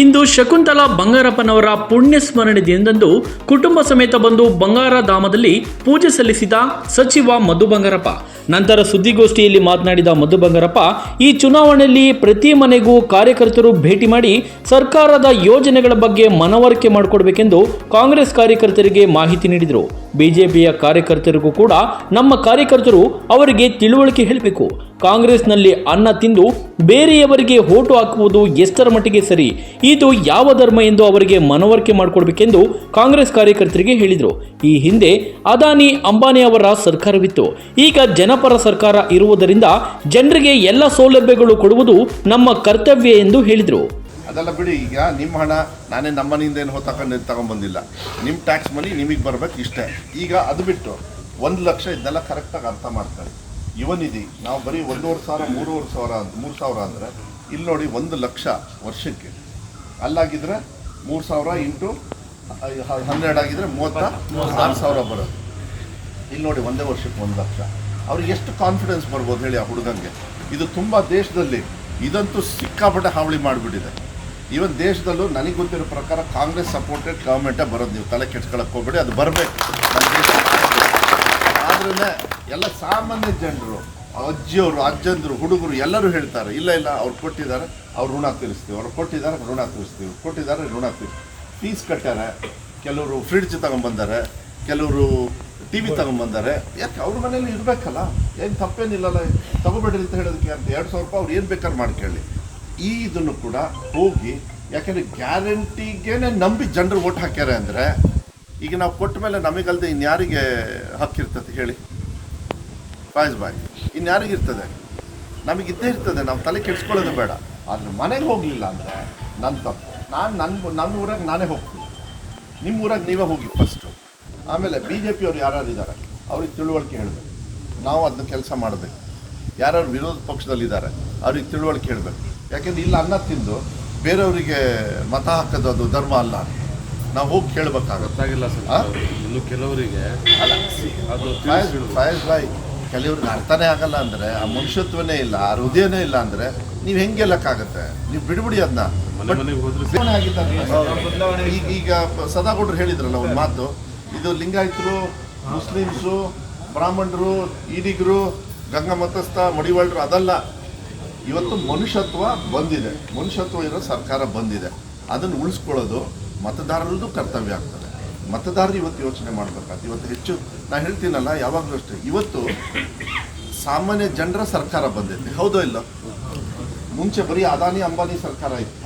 ಇಂದು ಶಕುಂತಲಾ ಬಂಗಾರಪ್ಪನವರ ಪುಣ್ಯ ಸ್ಮರಣೆ ದಿನದಂದು ಕುಟುಂಬ ಸಮೇತ ಬಂದು ಬಂಗಾರ ಧಾಮದಲ್ಲಿ ಪೂಜೆ ಸಲ್ಲಿಸಿದ ಸಚಿವ ಮಧು ಬಂಗಾರಪ್ಪ. ನಂತರ ಸುದ್ದಿಗೋಷ್ಠಿಯಲ್ಲಿ ಮಾತನಾಡಿದ ಮಧು ಬಂಗಾರಪ್ಪ, ಈ ಚುನಾವಣೆಯಲ್ಲಿ ಪ್ರತಿ ಮನೆಗೂ ಕಾರ್ಯಕರ್ತರು ಭೇಟಿ ಮಾಡಿ ಸರ್ಕಾರದ ಯೋಜನೆಗಳ ಬಗ್ಗೆ ಮನವರಿಕೆ ಮಾಡಿಕೊಡಬೇಕೆಂದು ಕಾಂಗ್ರೆಸ್ ಕಾರ್ಯಕರ್ತರಿಗೆ ಮಾಹಿತಿ ನೀಡಿದರು. ಬಿಜೆಪಿಯ ಕಾರ್ಯಕರ್ತರಿಗೂ ಕೂಡ ನಮ್ಮ ಕಾರ್ಯಕರ್ತರು ಅವರಿಗೆ ತಿಳುವಳಿಕೆ ಹೇಳಬೇಕು. ಕಾಂಗ್ರೆಸ್ನಲ್ಲಿ ಅನ್ನ ತಿಂದು ಬೇರೆಯವರಿಗೆ ಓಟು ಹಾಕುವುದು ಎಷ್ಟರ ಮಟ್ಟಿಗೆ ಸರಿ? ಇದು ಯಾವ ಧರ್ಮ ಎಂದು ಅವರಿಗೆ ಮನವರಿಕೆ ಮಾಡಿಕೊಡ್ಬೇಕೆಂದು ಕಾಂಗ್ರೆಸ್ ಕಾರ್ಯಕರ್ತರಿಗೆ ಹೇಳಿದರು. ಈ ಹಿಂದೆ ಅದಾನಿ ಅಂಬಾನಿ ಅವರ ಸರ್ಕಾರವಿತ್ತು. ಈಗ ಜನಪರ ಸರ್ಕಾರ ಇರುವುದರಿಂದ ಜನರಿಗೆ ಎಲ್ಲ ಸೌಲಭ್ಯಗಳು ಕೊಡುವುದು ನಮ್ಮ ಕರ್ತವ್ಯ ಎಂದು ಹೇಳಿದರು. ಅದೆಲ್ಲ ಬಿಡಿ, ಈಗ ನಿಮ್ಮ ಹಣ ನಾನೇ ನಮ್ಮ ಮನೆಯಿಂದ ಏನು ತಗೊಂಡು ತಗೊಂಬಂದಿಲ್ಲ ನಿಮ್ಮ ಟ್ಯಾಕ್ಸ್ ಮನಿ ನಿಮಗೆ ಬರಬೇಕು ಇಷ್ಟೇ. ಈಗ ಅದು ಬಿಟ್ಟು ಒಂದು ಲಕ್ಷ ಇದನ್ನೆಲ್ಲ ಕರೆಕ್ಟಾಗಿ ಅರ್ಥ ಮಾಡ್ತಾರೆ ಯುವನಿಧಿ ನಾವು ಬರೀ ಒಂದೂವರೆ ಸಾವಿರ, ಮೂರುವರೆ ಸಾವಿರ ಮೂರು ಸಾವಿರ ಅಂದರೆ ಇಲ್ಲಿ ನೋಡಿ ಒಂದು ಲಕ್ಷ ವರ್ಷಕ್ಕೆ. ಅಲ್ಲಾಗಿದ್ರೆ ಮೂರು ಸಾವಿರ ಇಂಟು ಹನ್ನೆರಡು ಆಗಿದ್ರೆ ಮೂವತ್ತ ಆರು ಸಾವಿರ ಬರೋದು ಇಲ್ಲಿ ನೋಡಿ ಒಂದೇ ವರ್ಷಕ್ಕೆ ಒಂದು ಲಕ್ಷ. ಅವ್ರಿಗೆ ಎಷ್ಟು ಕಾನ್ಫಿಡೆನ್ಸ್ ಬರ್ಬೋದು ಹೇಳಿ ಆ ಹುಡುಗಂಗೆ ಇದು ತುಂಬ ದೇಶದಲ್ಲಿ ಇದಂತೂ ಸಿಕ್ಕಾಪಟ್ಟೆ ಹಾವಳಿ ಮಾಡಿಬಿಟ್ಟಿದೆ. ಈವನ್ ದೇಶದಲ್ಲೂ ನನಗೆ ಗೊತ್ತಿರೋ ಪ್ರಕಾರ ಕಾಂಗ್ರೆಸ್ ಸಪೋರ್ಟೆಡ್ ಗೌರ್ಮೆಂಟೇ ಬರೋದು ನೀವು ತಲೆ ಕೆಡ್ಸ್ಕೊಳಕ್ಕೆ ಹೋಗ್ಬೇಡಿ, ಅದು ಬರಬೇಕು. ಆದ್ರೂ ಎಲ್ಲ ಸಾಮಾನ್ಯ ಜನರು, ಅಜ್ಜಿಯವರು, ಅಜ್ಜಂದರು, ಹುಡುಗರು ಎಲ್ಲರೂ ಹೇಳ್ತಾರೆ, ಇಲ್ಲ ಇಲ್ಲ, ಅವ್ರು ಕೊಟ್ಟಿದ್ದಾರೆ, ಅವ್ರು ಋಣ ತೀರಿಸ್ತೀವಿ. ಅವ್ರು ಕೊಟ್ಟಿದ್ದಾರೆ, ಋಣ ತೀರಿಸ್ತೀವಿ. ಕೊಟ್ಟಿದ್ದಾರೆ, ಋಣ ತೀರಿಸ್ತೀವಿ. ಫೀಸ್ ಕಟ್ಟಾರೆ ಕೆಲವರು ಫ್ರಿಡ್ಜ್ ತಗೊಂಬಂದಾರೆ ಕೆಲವರು ಟಿ ವಿ ತಗೊಂಬಂದಾರೆ. ಯಾಕೆ? ಅವ್ರ ಮನೇಲಿ ಇರಬೇಕಲ್ಲ. ಏನು ತಪ್ಪೇನಿಲ್ಲಲ್ಲ. ತಗೋಬೇಡ್ರಿ ಅಂತ ಹೇಳೋದಕ್ಕೆ ಅಂತ ಎರಡು ಸಾವಿರ ರೂಪಾಯಿ ಅವ್ರು ಏನು ಬೇಕಾದ್ರೆ ಮಾಡ್ಕೊಳ್ಳಿ ಈ ಇದನ್ನು ಕೂಡ ಹೋಗಿ, ಯಾಕೆಂದರೆ ಗ್ಯಾರಂಟಿಗೇನೆ ನಂಬಿ ಜನರು ಓಟ್ ಹಾಕ್ಯಾರೆ ಅಂದರೆ, ಈಗ ನಾವು ಕೊಟ್ಟ ಮೇಲೆ ನಮಗಲ್ಲದೆ ಇನ್ಯಾರಿಗೆ ಹಕ್ಕಿರ್ತದೆ ಹೇಳಿ? ಫಾಯ್ಸ್ ಬಾಯ್. ಇನ್ಯಾರಿಗಿರ್ತದೆ ನಮಗಿದ್ದೇ ಇರ್ತದೆ. ನಾವು ತಲೆ ಕೆಡಿಸ್ಕೊಳ್ಳೋದು ಬೇಡ. ಆದರೆ ಮನೆಗೆ ಹೋಗಲಿಲ್ಲ ಅಂದರೆ ನನ್ನ ತಪ್ಪು. ನಾನು ನನ್ನ ನನ್ನ ಊರಾಗ ನಾನೇ ಹೋಗ್ತೀನಿ. ನಿಮ್ಮ ಊರಾಗ ನೀವೇ ಹೋಗಿ ಫಸ್ಟು ಆಮೇಲೆ ಬಿ ಜೆ ಪಿಯವರು ಯಾರ್ಯಾರು ಇದ್ದಾರೆ? ಅವ್ರಿಗೆ ತಿಳುವಳಿಕೆ ಹೇಳಬೇಕು. ನಾವು ಅದನ್ನ ಕೆಲಸ ಮಾಡಬೇಕು. ಯಾರ್ಯಾರು ವಿರೋಧ ಪಕ್ಷದಲ್ಲಿದ್ದಾರೆ ಅವ್ರಿಗೆ ತಿಳುವಳಿಕೆ ಹೇಳಬೇಕು. ಯಾಕೆಂದ್ರೆ ಇಲ್ಲ ಅನ್ನ ತಿಂದು ಬೇರೆಯವರಿಗೆ ಮತ ಹಾಕೋದು ಅದು ಧರ್ಮ ಅಲ್ಲ. ನಾವು ಹೋಗಿ ಕೇಳಬೇಕಾಗತ್ತಾಗಿಲ್ಲ ಗೊತ್ತಾಗಿಲ್ಲ ಸರ್? ಇನ್ನು ಕೆಲವರಿಗೆ ಫಯಾಜ್ ಬಾಯ್ ಕೆಲವ್ರಿಗೆ ಅರ್ಥನೇ ಆಗಲ್ಲ ಅಂದರೆ ಆ ಮನುಷ್ಯತ್ವನೇ ಇಲ್ಲ ಆ ಹೃದಯನೇ ಇಲ್ಲ ಅಂದರೆ ನೀವು ಹೆಂಗೆ ಗೆಲ್ಲಕ್ಕಾಗತ್ತೆ? ನೀವು ಬಿಡ್ಬಿಡಿ ಅದನ್ನ ಈಗ ಸದಾ ಸದಾಗೌಡರು ಹೇಳಿದ್ರಲ್ಲ ಒಂದು ಮಾತು ಇದು ಲಿಂಗಾಯತರು, ಮುಸ್ಲಿಮ್ಸು, ಬ್ರಾಹ್ಮಣರು ಈಡಿಗರು ಗಂಗಾ ಮತಸ್ಥ, ಮಡಿವಾಳರು ಅದಲ್ಲ. ಇವತ್ತು ಮನುಷ್ಯತ್ವ ಬಂದಿದೆ. ಮನುಷ್ಯತ್ವ ಇರೋ ಸರ್ಕಾರ ಬಂದಿದೆ. ಅದನ್ನು ಉಳಿಸ್ಕೊಳ್ಳೋದು ಮತದಾರರದ್ದು ಕರ್ತವ್ಯ ಆಗ್ತದೆ. ಮತದಾರರು ಇವತ್ತು ಯೋಚನೆ ಮಾಡಬೇಕಾಗ್ತದೆ. ಇವತ್ತು ಹೆಚ್ಚು ನಾ ಹೇಳ್ತೀನಲ್ಲ, ಯಾವಾಗಲೂ ಅಷ್ಟೇ. ಇವತ್ತು ಸಾಮಾನ್ಯ ಜನರ ಸರ್ಕಾರ ಬಂದಿದೆ ಹೌದೋ ಇಲ್ಲ? ಮುಂಚೆ ಬರೀ ಅದಾನಿ, ಅಂಬಾನಿ ಸರ್ಕಾರ ಇತ್ತು.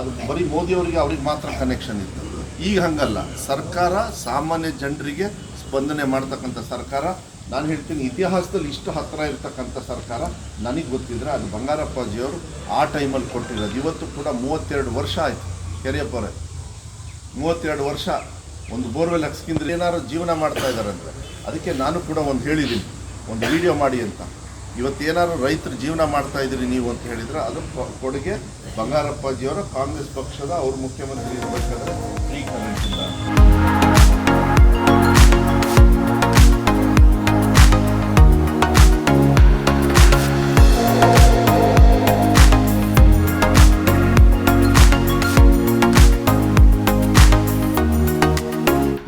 ಅದು ಬರೀ ಮೋದಿಯವರಿಗೆ ಅವ್ರಿಗೆ ಮಾತ್ರ ಕನೆಕ್ಷನ್ ಇತ್ತು. ಈಗ ಹಂಗಲ್ಲ. ಸರ್ಕಾರ ಸಾಮಾನ್ಯ ಜನರಿಗೆ ಸ್ಪಂದನೆ ಮಾಡ್ತಕ್ಕಂಥ ಸರ್ಕಾರ, ನಾನು ಹೇಳ್ತೀನಿ ಇತಿಹಾಸದಲ್ಲಿ ಇಷ್ಟು ಹತ್ತಿರ ಇರ್ತಕ್ಕಂಥ ಸರ್ಕಾರ, ನನಗೆ ಗೊತ್ತಿದ್ರೆ ಅದು ಬಂಗಾರಪ್ಪಾಜಿಯವರು ಆ ಟೈಮಲ್ಲಿ ಕೊಟ್ಟಿರೋದು. ಇವತ್ತು ಕೂಡ ಮೂವತ್ತೆರಡು ವರ್ಷ ಆಯಿತು ಕೆರೆಯಪ್ಪರೇ ಮೂವತ್ತೆರಡು ವರ್ಷ ಒಂದು ಬೋರ್ವೆಲ್ ಹಾಕ್ಸ್ಕಿಂದ್ರೆ ಏನಾದ್ರು ಜೀವನ ಮಾಡ್ತಾ ಅಂದರೆ ಅದಕ್ಕೆ ನಾನು ಕೂಡ ಒಂದು ಹೇಳಿದ್ದೀನಿ ಒಂದು ವಿಡಿಯೋ ಮಾಡಿ ಅಂತ. ಇವತ್ತು ಏನಾದ್ರು ರೈತರು ಜೀವನ ಮಾಡ್ತಾ ಇದ್ರಿ ನೀವು ಅಂತ ಹೇಳಿದ್ರೆ ಅದು ಕೊಡುಗೆ ಬಂಗಾರಪ್ಪಾಜಿಯವರ ಕಾಂಗ್ರೆಸ್ ಪಕ್ಷದ ಅವ್ರ ಮುಖ್ಯಮಂತ್ರಿ ಇರಬೇಕಾದ್ರೆ ಈ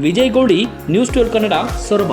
Vijay Gowdi news twelve Kannada, Soraba.